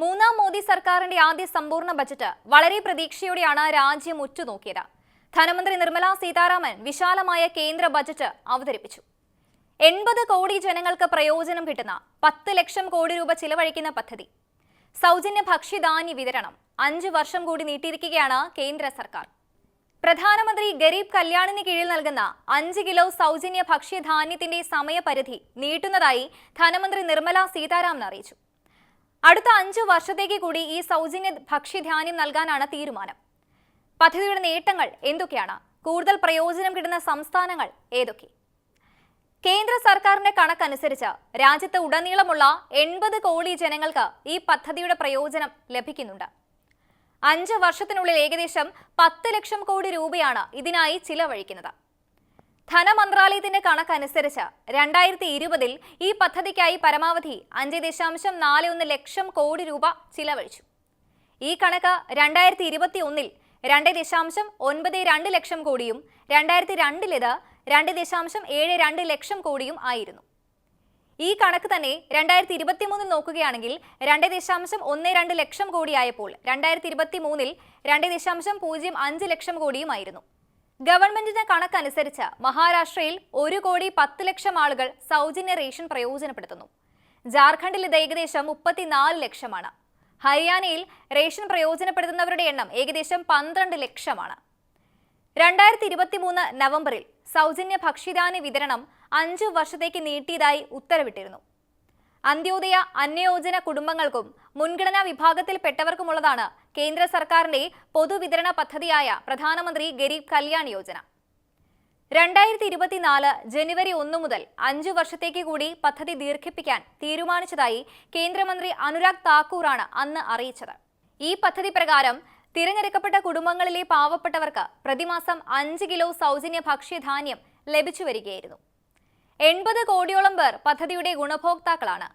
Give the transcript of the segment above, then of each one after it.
മൂന്നാം മോദി സർക്കാരിന്റെ ആദ്യ സമ്പൂർണ ബജറ്റ് വളരെ പ്രതീക്ഷയോടെയാണ് രാജ്യം ഉറ്റുനോക്കിയത്. ധനമന്ത്രി നിർമ്മലാ സീതാരാമൻ വിശാലമായ കേന്ദ്ര ബജറ്റ് അവതരിപ്പിച്ചു. എൺപത് കോടി ജനങ്ങൾക്ക് പ്രയോജനം കിട്ടുന്ന പത്ത് ലക്ഷം കോടി രൂപ ചിലവഴിക്കുന്ന പദ്ധതി. സൗജന്യ ഭക്ഷ്യധാന്യ വിതരണം അഞ്ച് വർഷം കൂടി നീട്ടിയിരിക്കുകയാണ് കേന്ദ്ര സർക്കാർ. പ്രധാനമന്ത്രി ഗരീബ് കല്യാണിന് കീഴിൽ നൽകുന്ന അഞ്ച് കിലോ സൗജന്യ ഭക്ഷ്യധാന്യത്തിന്റെ സമയപരിധി നീട്ടുന്നതായി ധനമന്ത്രി നിർമ്മലാ സീതാരാമൻ അറിയിച്ചു. അടുത്ത അഞ്ചു വർഷത്തേക്ക് കൂടി ഈ സൗജന്യ ഭക്ഷ്യധാന്യം നൽകാനാണ് തീരുമാനം. പദ്ധതിയുടെ നേട്ടങ്ങൾ എന്തൊക്കെയാണ്? കൂടുതൽ പ്രയോജനം കിട്ടുന്ന സംസ്ഥാനങ്ങൾ ഏതൊക്കെ? കേന്ദ്ര സർക്കാരിന്റെ കണക്കനുസരിച്ച് രാജ്യത്ത് ഉടനീളമുള്ള എൺപത് കോടി ജനങ്ങൾക്ക് ഈ പദ്ധതിയുടെ പ്രയോജനം ലഭിക്കുന്നുണ്ട്. അഞ്ച് വർഷത്തിനുള്ളിൽ ഏകദേശം പത്ത് ലക്ഷം കോടി രൂപയാണ് ഇതിനായി ചിലവഴിക്കുന്നത്. ധനമന്ത്രാലയത്തിന്റെ കണക്കനുസരിച്ച് രണ്ടായിരത്തി ഇരുപതിൽ ഈ പദ്ധതിക്കായി പരമാവധി അഞ്ച് ദശാംശം നാല് ഒന്ന് ലക്ഷം കോടി രൂപ ചിലവഴിച്ചു. ഈ കണക്ക് രണ്ടായിരത്തി ഇരുപത്തി ഒന്നിൽ രണ്ട് ദശാംശം ഒൻപത് രണ്ട് ലക്ഷം കോടിയും രണ്ടായിരത്തി രണ്ടിലിത് രണ്ട് ദശാംശം ഏഴ് രണ്ട് ലക്ഷം കോടിയും ആയിരുന്നു. ഈ കണക്ക് തന്നെ രണ്ടായിരത്തി ഇരുപത്തി മൂന്നിൽ നോക്കുകയാണെങ്കിൽ രണ്ട് ദശാംശം ഒന്ന് രണ്ട് ലക്ഷം കോടിയായപ്പോൾ രണ്ടായിരത്തി ഇരുപത്തി മൂന്നിൽ രണ്ട് ദശാംശം പൂജ്യം അഞ്ച് ലക്ഷം കോടിയുമായിരുന്നു ഗവൺമെന്റിന്റെ കണക്കനുസരിച്ച് മഹാരാഷ്ട്രയിൽ ഒരു കോടി പത്ത് ലക്ഷം ആളുകൾ സൗജന്യ റേഷൻ പ്രയോജനപ്പെടുത്തുന്നു. ജാർഖണ്ഡിൽ ഇത് ഏകദേശം മുപ്പത്തിനാല് ലക്ഷമാണ്. ഹരിയാനയിൽ റേഷൻ പ്രയോജനപ്പെടുത്തുന്നവരുടെ എണ്ണം ഏകദേശം പന്ത്രണ്ട് ലക്ഷമാണ്. രണ്ടായിരത്തി ഇരുപത്തി മൂന്ന് നവംബറിൽ സൗജന്യ ഭക്ഷ്യധാന്യ വിതരണം അഞ്ചു വർഷത്തേക്ക് നീട്ടിയതായി ഉത്തരവിട്ടിരുന്നു. അന്ത്യോദയ അന്യോജന കുടുംബങ്ങൾക്കും മുൻഗണനാ വിഭാഗത്തിൽപ്പെട്ടവർക്കുമുള്ളതാണ് കേന്ദ്ര സർക്കാരിന്റെ പൊതുവിതരണ പദ്ധതിയായ പ്രധാനമന്ത്രി ഗരീബ് കല്യാൺ യോജന. രണ്ടായിരത്തി ഇരുപത്തിനാല് ജനുവരി ഒന്ന് മുതൽ അഞ്ചു വർഷത്തേക്ക് കൂടി പദ്ധതി ദീർഘിപ്പിക്കാൻ തീരുമാനിച്ചതായി കേന്ദ്രമന്ത്രി അനുരാഗ് താക്കൂറാണ് അന്ന് അറിയിച്ചത്. ഈ പദ്ധതി പ്രകാരം തിരഞ്ഞെടുക്കപ്പെട്ട കുടുംബങ്ങളിലെ പാവപ്പെട്ടവർക്ക് പ്രതിമാസം അഞ്ച് കിലോ സൗജന്യ ഭക്ഷ്യധാന്യം ലഭിച്ചു വരികയായിരുന്നു എൺപത് കോടിയോളം പേർ പദ്ധതിയുടെ ഗുണഭോക്താക്കളാണ്.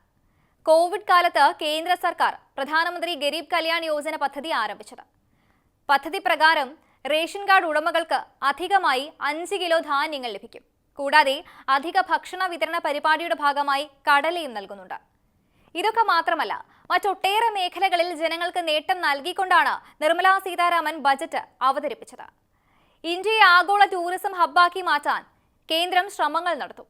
കോവിഡ് കാലത്ത് കേന്ദ്ര സർക്കാർ പ്രധാനമന്ത്രി ഗരീബ് കല്യാൺ യോജന പദ്ധതി ആരംഭിച്ചത്. പദ്ധതി പ്രകാരം റേഷൻ കാർഡ് ഉടമകൾക്ക് അധികമായി അഞ്ച് കിലോ ധാന്യങ്ങൾ ലഭിക്കും. കൂടാതെ അധിക ഭക്ഷണ വിതരണ പരിപാടിയുടെ ഭാഗമായി കടലയും നൽകുന്നുണ്ട്. ഇതൊക്കെ മാത്രമല്ല മറ്റൊട്ടേറെ മേഖലകളിൽ ജനങ്ങൾക്ക് നേട്ടം നൽകിക്കൊണ്ടാണ് നിർമ്മലാ സീതാരാമൻ ബജറ്റ് അവതരിപ്പിച്ചത്. ഇന്ത്യയെ ആഗോള ടൂറിസം ഹബ്ബാക്കി മാറ്റാൻ കേന്ദ്രം ശ്രമങ്ങൾ നടത്തും.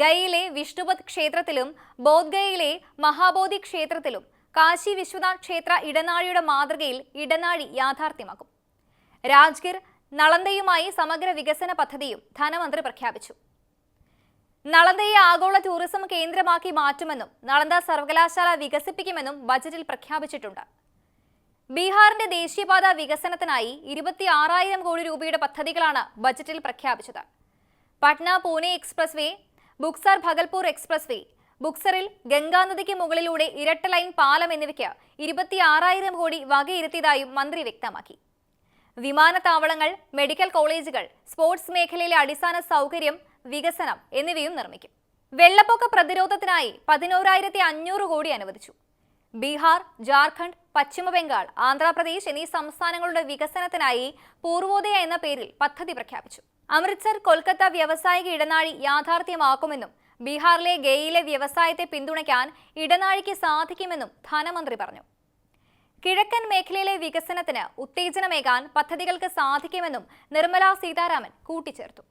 ഗയയിലെ വിഷ്ണുപത് ക്ഷേത്രത്തിലും ബോധ്ഗയയിലെ മഹാബോധി ക്ഷേത്രത്തിലും കാശി വിശ്വനാഥ് ക്ഷേത്ര ഇടനാഴിയുടെ മാതൃകയിൽ ഇടനാഴി യാഥാർത്ഥ്യമാക്കും. രാജ്ഗിർ നളന്തയുമായി സമഗ്ര വികസന പദ്ധതിയും ധനമന്ത്രി പ്രഖ്യാപിച്ചു. നളന്തയെ ആഗോള ടൂറിസം കേന്ദ്രമാക്കി മാറ്റുമെന്നും നളന്ത സർവകലാശാല വികസിപ്പിക്കുമെന്നും ബജറ്റിൽ പ്രഖ്യാപിച്ചിട്ടുണ്ട്. ബീഹാറിന്റെ ദേശീയപാത വികസനത്തിനായി ഇരുപത്തി ആറായിരം കോടി രൂപയുടെ പദ്ധതികളാണ് ബജറ്റിൽ പ്രഖ്യാപിച്ചത്. Patna Pune express way Buxar Bhagalpur express way ബുക്സറിൽ ഗംഗാനദിക്ക് മുകളിലൂടെ ഇരട്ട ലൈൻ പാലം എന്നിവയ്ക്ക് ഇരുപത്തിയാറായിരം കോടി വകയിരുത്തിയതായും മന്ത്രി വ്യക്തമാക്കി. വിമാനത്താവളങ്ങൾ മെഡിക്കൽ കോളേജുകൾ സ്പോർട്സ് മേഖലയിലെ അടിസ്ഥാന സൗകര്യം വികസനം എന്നിവയും നിർമ്മിക്കും. വെള്ളപ്പൊക്ക പ്രതിരോധത്തിനായി പതിനോരായിരത്തി അഞ്ഞൂറ് കോടി അനുവദിച്ചു. ബീഹാർ ജാർഖണ്ഡ് പശ്ചിമബംഗാൾ ആന്ധ്രാപ്രദേശ് എന്നീ സംസ്ഥാനങ്ങളുടെ വികസനത്തിനായി പൂർവോദയ എന്ന പേരിൽ പദ്ധതി പ്രഖ്യാപിച്ചു. അമൃത്സർ കൊൽക്കത്ത വ്യവസായിക ഇടനാഴി യാഥാർത്ഥ്യമാക്കുമെന്നും ബീഹാറിലെ ഗെയിലെ വ്യവസായത്തെ പിന്തുണയ്ക്കാൻ ഇടനാഴിക്ക് സാധിക്കുമെന്നും ധനമന്ത്രി പറഞ്ഞു. കിഴക്കൻ മേഖലയിലെ വികസനത്തിന് ഉത്തേജനമേകാൻ പദ്ധതികൾക്ക് സാധിക്കുമെന്നും നിർമ്മലാ സീതാരാമൻ കൂട്ടിച്ചേർത്തു.